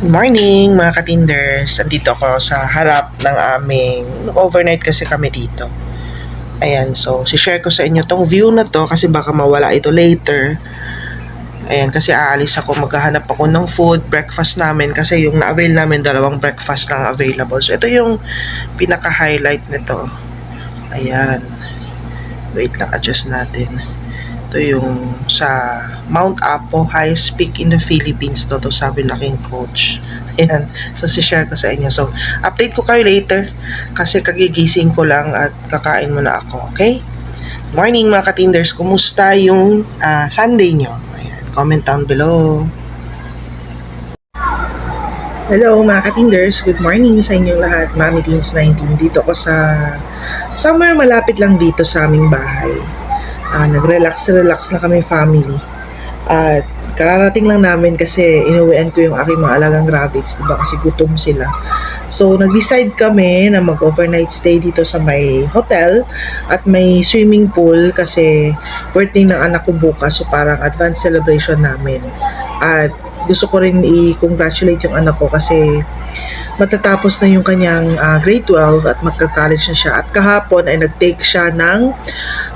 Morning mga katinders. Andito ako sa harap ng aming overnight kasi kami dito. Ayan, so si-share ko sa inyo tong view na to kasi baka mawala ito later. Ayan, kasi aalis ako, maghahanap ako ng food, breakfast namin kasi yung na-avail namin dalawang breakfast lang available. So ito yung pinaka-highlight nito. Ayan. Wait lang, adjust natin. Ito yung sa Mount Apo, highest peak in the Philippines to, to sabi ng aking coach. Ayan, so si-share ko sa inyo. So, update ko kayo later kasi kagigising ko lang at kakain muna ako, okay? Morning mga katinders, kumusta yung ah, Sunday nyo? Ayan, comment down below. Hello mga katinders, good morning sa inyong lahat. Mami Teens 19, dito ko sa somewhere malapit lang dito sa aming bahay. Ah, nag-relax-relax na kami family. At kararating lang namin kasi inuwian ko yung aking mga alagang rabbits, diba? Kasi gutom sila. So, nag-decide kami na mag-overnight stay dito sa may hotel at may swimming pool kasi birthday ng anak ko bukas. So, parang advance celebration namin. At gusto ko rin i-congratulate yung anak ko kasi matatapos na yung kanyang ah, grade 12 at magka-college na siya. At kahapon ay nag-take siya ng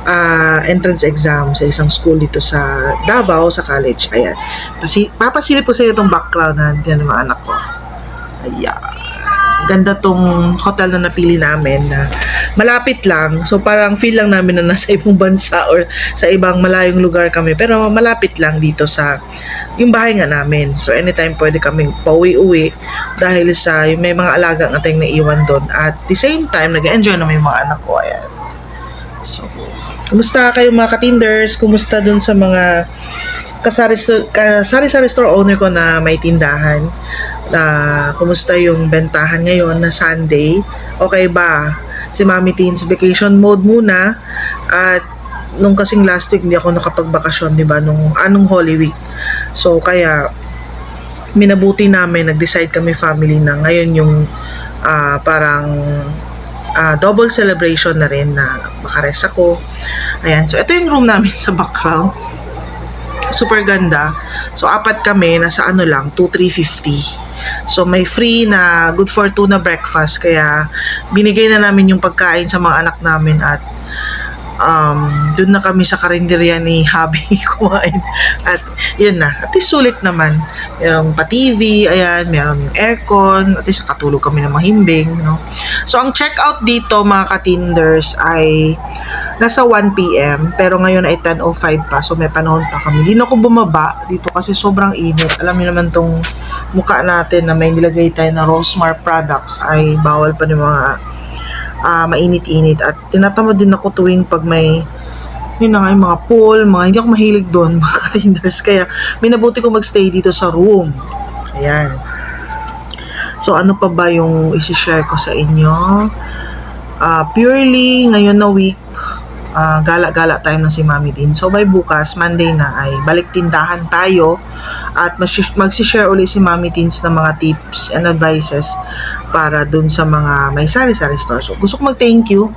ah, entrance exam sa isang school dito sa Davao sa college. Ayan. Kasi papasilip ko sa iyo itong background na ng mga anak ko. Ayan. Ganda tong hotel na napili namin na malapit lang. So parang feel lang namin na nasa ibang bansa or sa ibang malayong lugar kami. Pero malapit lang dito sa yung bahay nga namin. So anytime pwede kaming pauwi-uwi dahil sa may mga alaga nga tayong naiwan doon. At the same time, nag-enjoy naman yung mga anak ko. Ayan. Kumusta kayo mga katinders? Kumusta dun sa mga kasari, kasari-sari store owner ko na may tindahan? na kumusta yung bentahan ngayon na Sunday? Okay ba? Si Mami Teens vacation mode muna at nung kasing last week hindi ako nakapagbakasyon, 'di ba? Nung anong Holy Week. So kaya minabuti namin, nag-decide kami family na ngayon yung ah, parang ah, double celebration na rin na makarest ako. Ayan. So, ito yung room namin sa background. Super ganda. So, apat kami. Nasa ano lang, 2,350. So, may free na good for two na breakfast. Kaya, binigay na namin yung pagkain sa mga anak namin at um, doon na kami sa karinderya ni Habi kumain. At yun na, at least sulit naman. Merong pa TV, ayan, meron aircon, at least nakatulog kami ng mahimbing, no? So, ang check-out dito, mga katinders, ay nasa 1pm, pero ngayon ay 10.05 pa, so may panahon pa kami. Hindi na ako bumaba dito kasi sobrang init. Alam niyo naman tong mukha natin na may nilagay tayo na Rosemar products ay bawal pa ng mga ah, mainit-init at tinatamad din ako tuwing pag may yun na nga yung mga pool, mga hindi ako mahilig doon, mga katinders. Kaya, minabuti ko magstay dito sa room. Ayan. So, ano pa ba yung isi-share ko sa inyo? Ah, purely, ngayon na week, ah, gala-gala tayo na si Mami din. So, by bukas, Monday na, ay balik tindahan tayo at magsishare ulit si Mami Teens ng mga tips and advices para dun sa mga may sari-sari store. So, gusto ko mag-thank you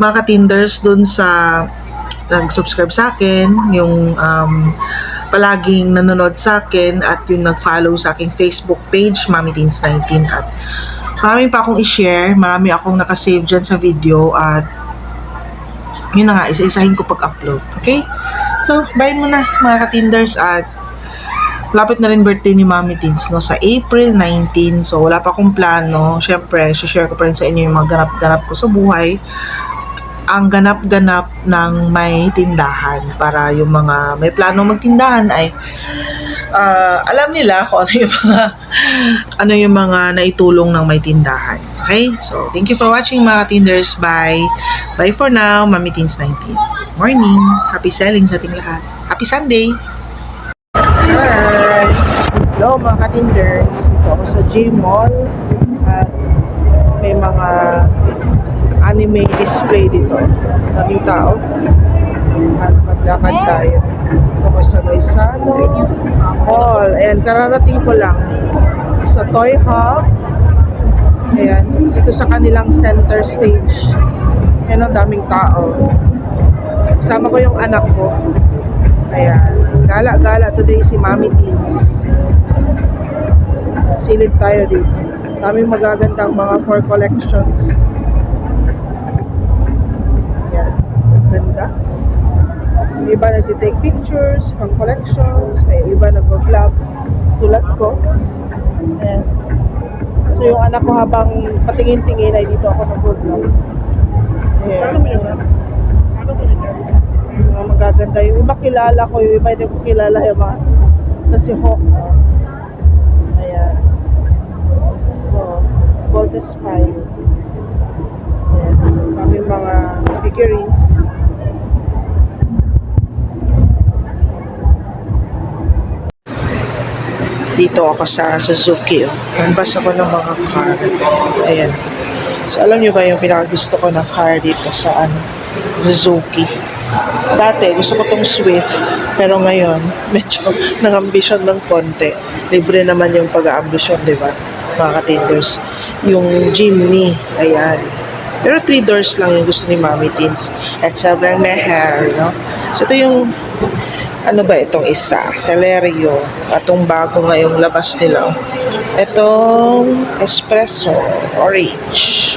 mga katinders dun sa nag-subscribe sa akin, yung um, palaging nanonood sa akin at yung nag-follow sa aking Facebook page, Mami Teens 19 at marami pa akong i-share, marami akong nakasave dyan sa video at yun na nga, isa-isahin ko pag-upload. Okay? So, bye muna mga katinders at lapit na rin birthday ni Mami Teens no, sa April 19. So, wala pa akong plano. Siyempre, share ko pa rin sa inyo yung mga ganap-ganap ko sa buhay. Ang ganap-ganap ng may tindahan para yung mga may plano magtindahan ay ah, alam nila kung ano yung mga ano yung mga naitulong ng may tindahan. Okay? So, thank you for watching mga tinders. Bye. Bye for now. Mami Teens 19. Morning. Happy selling sa ating lahat. Happy Sunday. Hi! Hello mga katinders. Ito ako sa J-Mall at may mga anime display dito. Daming tao. Maglakad tayo. Ito ako sa Gaisano Mall. Ayan, kararating ko lang sa Toy Hub. Ayan, dito sa kanilang center stage. Ayan, ang daming tao. Kasama ko yung anak ko. Ayan. Gala-gala today si Mami Teens. Si silid tayo dito. Daming magagandang mga for collections. Yung iba nag-take pictures from collections, may iba nag-vlog tulad ko. Ayan. So yung anak ko habang patingin-tingin ay dito ako nag-vlog. Ayan. Mga magaganda. Yung iba kilala ko, yung iba hindi ko kilala yung mga na si Hawk. Ayan. So, Voltes 5. Dito ako sa Suzuki. Oh. Canvas ako ng mga car. Ayan. So, alam niyo ba yung pinakagusto ko ng car dito sa ano, Suzuki? Dati, gusto ko tong Swift. Pero ngayon, medyo nang-ambisyon ng konti. Libre naman yung pag-aambisyon, di ba? Mga katinders. Yung Jimny, ayan. Pero three doors lang yung gusto ni Mami Teens. At sobrang mahal, no? So, ito yung ano ba itong isa? Celerio. Atong bago ngayong labas nila. Itong espresso, orange.